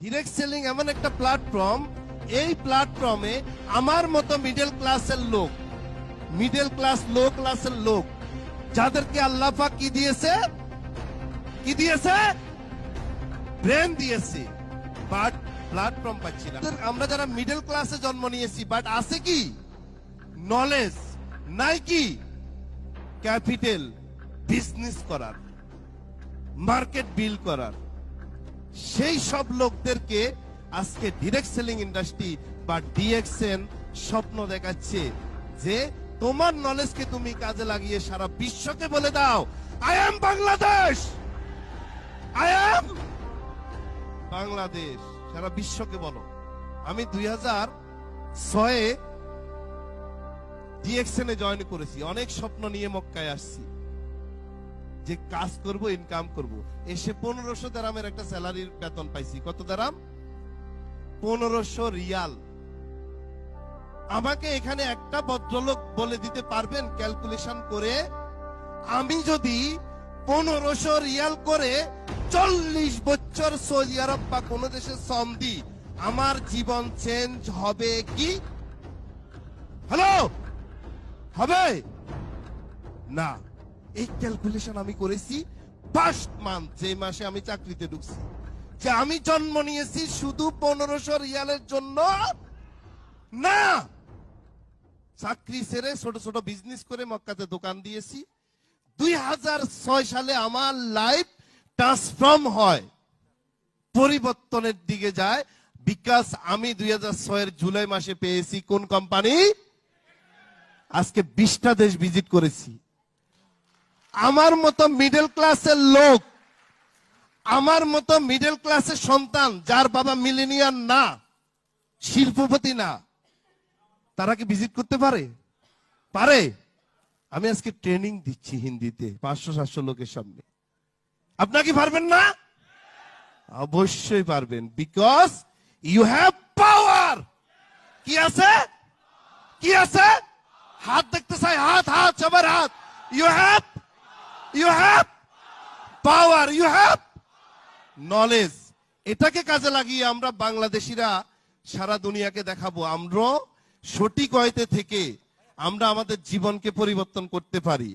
Direct selling এমন একটা platform এই প্ল্যাটফর্মে আমার মতো মিডল ক্লাসের লোক মিডল ক্লাস লো ক্লাসের লোক, যাদেরকে আল্লাহ পাক কি দিয়েছে? কি দিয়েছে? ব্রেন দিয়েছে। বাট প্ল্যাটফর্ম পাচ্ছি না। আমরা যারা মিডল ক্লাসে জন্ম নিয়েছি বাট আছে কি? নলেজ নাই কি? ক্যাপিটাল বিজনেস করার মার্কেট বিল করার। সেই সব লোকদেরকে আজকে ডিরেক্ট সেলিং ইন্ডাস্ট্রি বা ডিএক্সএন স্বপ্ন দেখাচ্ছে যে তোমার নলেজকে তুমি কাজে লাগিয়ে সারা বিশ্বকে বলে দাও I am Bangladesh I am Bangladesh সারা বিশ্বকে বলো। আমি দুই হাজার ছয়ে ডিএক্সএন এ জয়েন করেছি। অনেক স্বপ্ন নিয়ে মক্কায় আসছি। যে কাজ করব ইনকাম করব। এসে পনেরোশো দারামের একটা স্যালারির বেতন পাইছি। কত দারাম? পনেরোশো রিয়াল। আমাকে এখানে একটা ভদ্রলোক বলে দিতে পারবেন ক্যালকুলেশন করে? আমি যদি পনেরোশো রিয়াল করে চল্লিশ বছর সৌদি আরব বা কোন দেশে শ্রম দিই, আমার জীবন চেঞ্জ হবে কি? হ্যালো হবে? না। এই ক্যালকুলেশন আমি করেছি ফার্স্ট মান্থ যে মাসে আমি চাকরিতে ঢুকছি। যে আমি জন্ম নিয়েছি শুধু পনেরোশো রিয়ালের জন্য? না! চাকরি ছেড়ে ছোট ছোট বিজনেস করে মক্কাতে দোকান দিয়েছি। দুই ছয় সালে আমার লাইফ ট্রান্সফর্ম হয়। পরিবর্তনের দিকে যায়। বিকাশ আমি দুই হাজার ছয়ের জুলাই মাসে পেয়েছি কোন কোম্পানি আজকে বিশটা দেশ ভিজিট করেছি। আমার মতো মিডল ক্লাসের লোক, আমার মতো মিডল ক্লাসের সন্তান, যার বাবা মিলেনিয়ার না, শিল্পপতি না, তারা কি ভিজিট করতে পারে? পারে। আমি আজকে ট্রেনিং দিচ্ছি হিন্দিতে, পাঁচশো, সাতশো লোকের সামনে। আপনারা কি পারবেন না? অবশ্যই পারবেন বিকজ ইউ হ্যাভ পাওয়ার কি আছে? কি আছে? হাত দেখতে চাই, হাত হাত, সবার হাত। You have you have power you have knowledge এটাকে কাজে লাগিয়ে আমরা বাংলাদেশিরা সারা দুনিয়াকে দেখাবো। আমরা সঠিক হয়তে থেকে আমরা আমাদের জীবনকে পরিবর্তন করতে পারি।